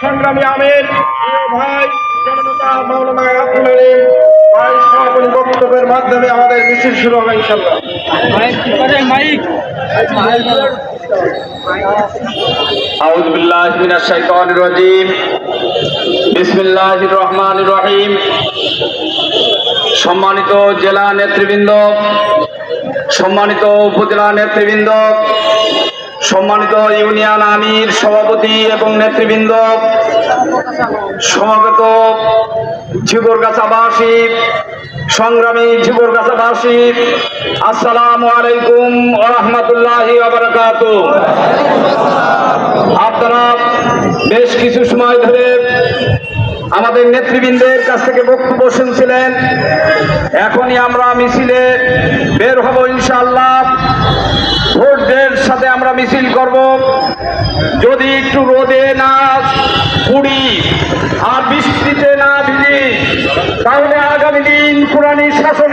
সংগ্রামী আমির ভাই জনতা মাওলানা ভাই সভাপতি বক্তব্যের মাধ্যমে আমাদের মিছিল শুরু হবে ইনশাল্লাহ أعوذ بالله من الشيطان الرجيم بسم الله الرحمن الرحيم সম্মানিত জেলা নেতৃবৃন্দ, সম্মানিত উপজেলা নেতৃবৃন্দ সম্মানিত ইউনিয়ন আমির সভাপতি এবং নেতৃবৃন্দ সমাগত ঝিগরগাছাবাসী সংগ্রামী ঝিগরগাছাবাসী আসসালাম আলাইকুম রহমতুল্লাহ আপনারা বেশ কিছু সময় ধরে আমাদের নেতৃবৃন্দের কাছ থেকে বক্তব্য শুনছিলেন। এখনই আমরা মিছিলে বের হব ইনশাআল্লাহ। মিছিল করব। যদি একটু রোদে না পুড়ি আর বৃষ্টিতে না ভিজি, তাহলে আগামী দিন পুরানি শাসন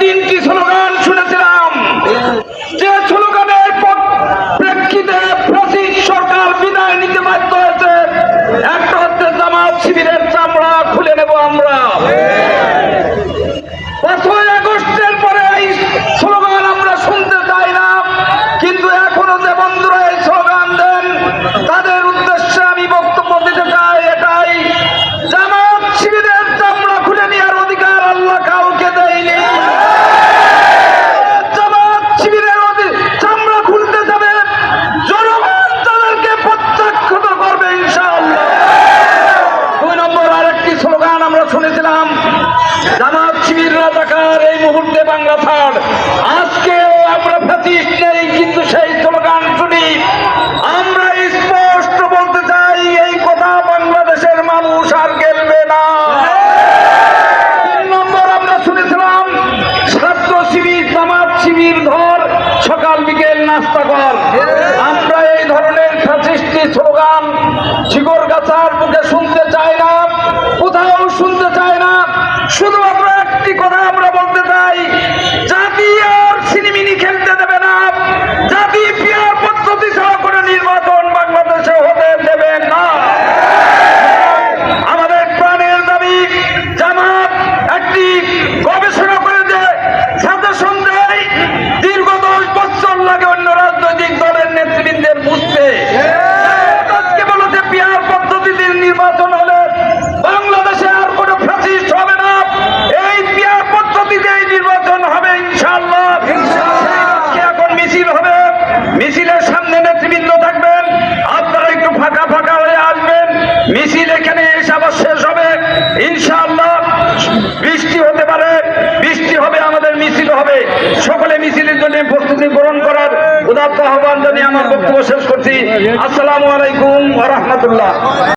তিনটি স্লোগান শুনেছেন। নাস্তা কর। আমরা এই ধরনের ফ্যাসিস্টি স্লোগান বৃষ্টি হতে পারে, বৃষ্টি হবে, আমাদের মিছিল হবে। সকলে মিছিলের জন্য প্রস্তুতি গ্রহণ করার উদাত্ত আহ্বান জানিয়ে আমার বক্তব্য শেষ করছি। আসসালামু আলাইকুম রহমতুল্লাহ।